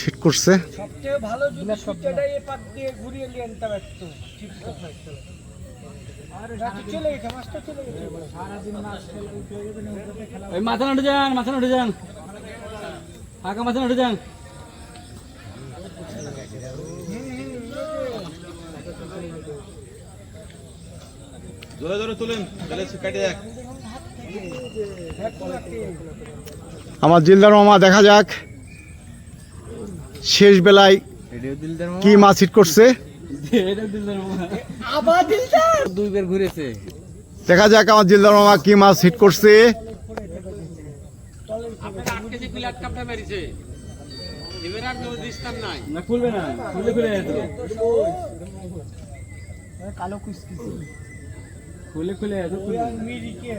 ঠিক করছে। সবচেয়ে ভালো যদি পাক দিয়ে ঘুরিয়ে নিয়ে আনতাম একটু ঠিকঠাক থাকতো রাতে চলে গেছে মাছটা চলে গেছে। সারাদিন মাছ ওই মাথা উঠে যান মাথা উঠে যান। ফাঁকা মাথা উঠে যান। জোরে জোরে তুলেন তাহলে কাটে যাক। আমার জিলদার মামা দেখা যাক। শেষ বেলায় কি মাছ হিট করছে? দুইবার ঘুরেছে। দেখা যাক আমার জিলদার মামা কি মাছ হিট করছে। কালো কুচকিছি খুলে খুলে যেত মিরিকে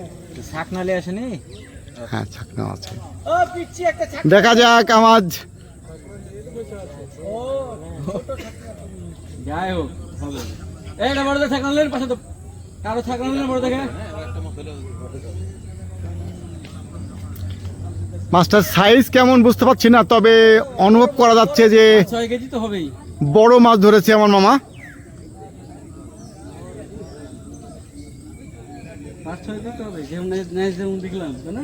শাক নালে আসেনি? হ্যাঁ ছাকনা আছে। ও পিচ্ছি একটা ছাক দেখা যাক আমার ও যাই হোক হবে। এইটা বড় পাশে তো কারও বড় দেখে। মাছটার সাইজ কেমন বুঝতে পারছি না তবে অনুভব করা যাচ্ছে যে ছয় কেজি তো হবেই। বড় মাছ ধরেছে আমার মামা। পাঁচ ছয় হবে যেমন ন্যাচ যেমন দেখলাম তাই না?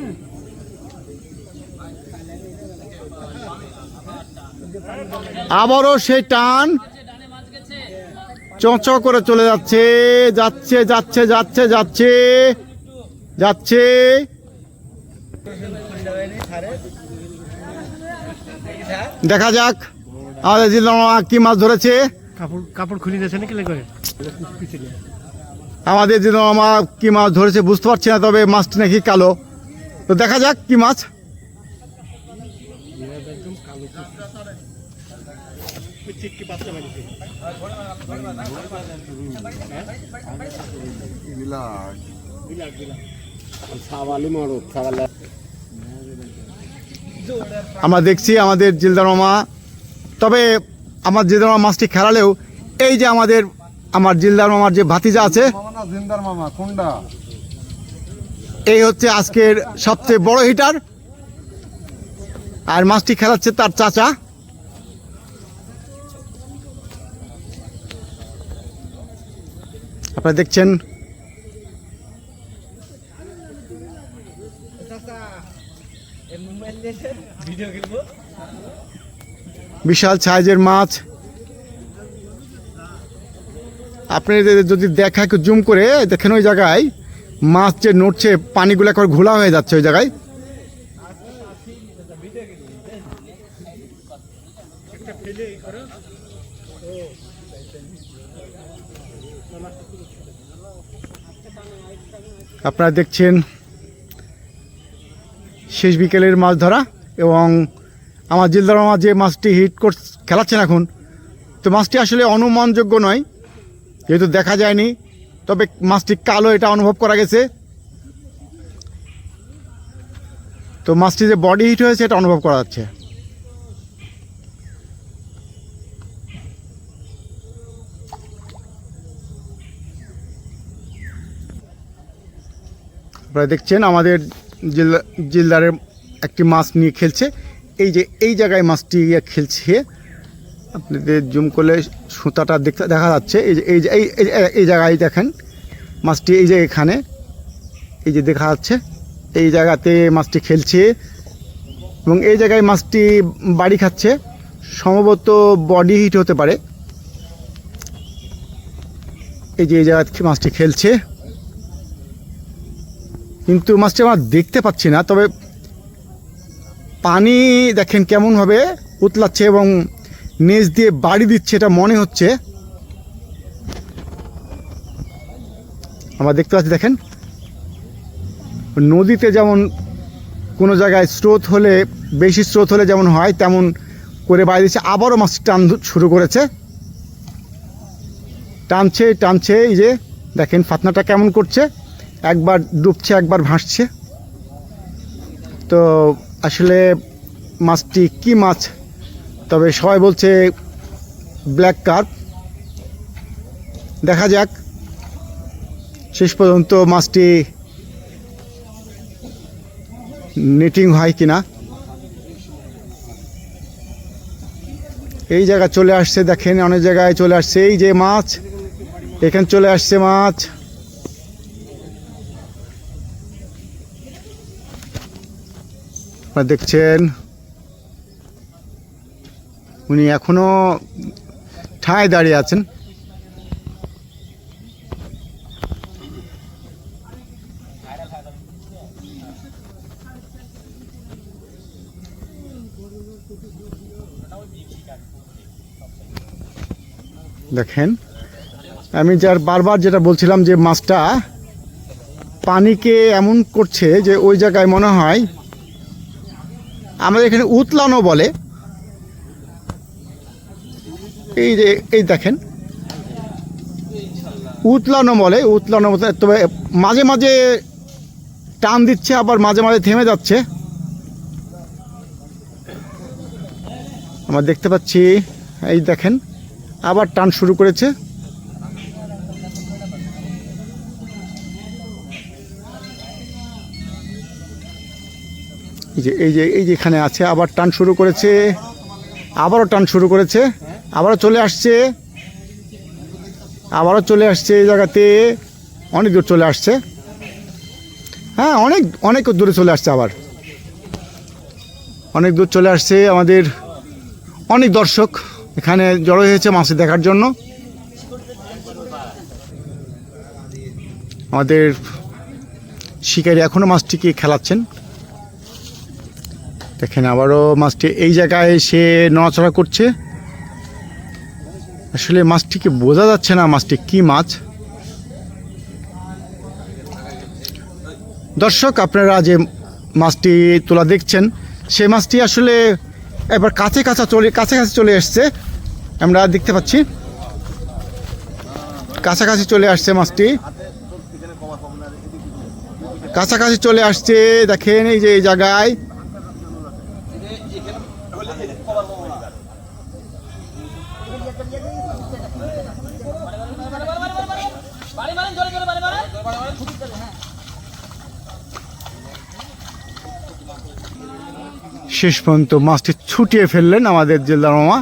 আবারও সেই টান। চঁচ করে চলে যাচ্ছে যাচ্ছে যাচ্ছে যাচ্ছে যাচ্ছে যাচ্ছে। দেখা যাক আমাদের জিল্লা কি মাছ ধরেছে? কাপড় কাপড় খুলে দিয়েছে নাকি করে আমাদের জিল্লা মামা কি মাছ ধরেছে বুঝতে পারছি না, তবে মাছটি নাকি কালো। তো দেখা যাক কি মাছ। আমরা দেখছি আমাদের জিলদার মামা। তবে আমার জিলদার মামা মাছটি খেলালেও, এই যে আমাদের আমার জিলদার মামার যে ভাতিজা আছে জিন্দার মামা কোনটা? এই হচ্ছে আজকের সবচেয়ে বড় হিটার আর মাছটি খেলাচ্ছে তার চাচা। আপনারা দেখছেন বিশাল সাইজের মাছ। আপনি যদি দেখা একটু জুম করে, দেখেন ওই জায়গায় মাছ যে নড়ছে, পানিগুলো একবার ঘোলা হয়ে যাচ্ছে ওই জায়গায়। আপনারা দেখছেন শেষ বিকেলের মাছ ধরা এবং আমার জিলদার মামা যে মাছটি হিট কর খেলাচ্ছেন এখন। তো মাছটি আসলে অনুমানযোগ্য নয়। যেহেতু দেখা যায়নি, তবে মাছটি কালো এটা অনুভব করা গেছে। তো মাছটি যে বডি হিট হয়েছে এটা অনুভব করা যাচ্ছে। আপনারা দেখছেন আমাদের জিলদারের একটি মাছ নিয়ে খেলছে। এই যে, এই জায়গায় মাছটি খেলছে। আপনাদের জুম করলে সুতাটা দেখতে দেখা যাচ্ছে। এই যে এই যে এই জায়গায় দেখেন, মাছটি এই যে এখানে, এই যে দেখা যাচ্ছে, এই জায়গাতে মাছটি খেলছে এবং এই জায়গায় মাছটি বাড়ি খাচ্ছে। সম্ভবত বডি হিট হতে পারে। এই যে এই জায়গায় মাছটি খেলছে। কিন্তু মাছটি আমার দেখতে পাচ্ছি না, তবে পানি দেখেন কেমনভাবে উতলাচ্ছে এবং নিচ দিয়ে বাড়ি দিচ্ছে, এটা মনে হচ্ছে। আমরা দেখতে পাচ্ছি, দেখেন। নদীতে যেমন কোনো জায়গায় স্রোত হলে, বেশি স্রোত হলে যেমন হয়, তেমন করে বাড়ি দিচ্ছে। আবারও মাছ টান শুরু করেছে। টানছে টানছে, এই যে দেখেন ফাতনাটা কেমন করছে। একবার ডুবছে, একবার ভাসছে। তো আসলে মাছটি কি মাছ? তবে সবাই বলছে ব্ল্যাক কার্প দেখা যাক। শেষ পর্যন্ত মাছটি নেটিং হয় কিনা। এই জায়গা চলে আসছে, দেখেন অনেক জায়গায় চলে আসছে। এই যে মাছ এখানে চলে আসছে মাছ দেখছেন উনি এখনও ঠায় দাঁড়িয়ে আছেন। দেখেন, আমি যার বারবার যেটা বলছিলাম যে মাছটা পানিকে এমন করছে যে ওই জায়গায় মনে হয় আমাদের এখানে উতলানো বলে। এই যে, এই দেখেন। উতলানো বলে উতলানো তবে মাঝে মাঝে টান দিচ্ছে, আবার মাঝে মাঝে থেমে যাচ্ছে। আমরা দেখতে পাচ্ছি, এই দেখেন, আবার টান শুরু করেছে। এই যে এই যে এই যে এখানে আছে, আবার টান শুরু করেছে, আবারও টান শুরু করেছে। আবারও চলে আসছে। আবারও চলে আসছে এই জায়গাতে। অনেক দূর চলে আসছে। হ্যাঁ অনেক অনেক দূরে চলে আসছে আবার। অনেক দূর চলে আসছে আমাদের অনেক দর্শক এখানে জড়ো হয়েছে মাছ দেখার জন্য। আমাদের শিকারী এখনও মাছটিকে খেলাচ্ছেন। দেখেন আবারও মাছটি এই জায়গায় সে নড়াচড়া করছে। আসলে মাছটিকে বোঝা যাচ্ছে না মাছটি কি মাছ। দর্শক, আপনারা যে মাছটি তোলা দেখছেন সেই মাছটি আসলে এবার কাছে কাছে চলে কাছাকাছি চলে এসছে। আমরা দেখতে পাচ্ছি। কাছাকাছি চলে আসছে মাছটি। কাছাকাছি চলে আসছে, দেখেন এই যে এই জায়গায়। শেষ পর্যন্ত মাছটি ছুটিয়ে ফেললেন আমাদের জেলার মামা।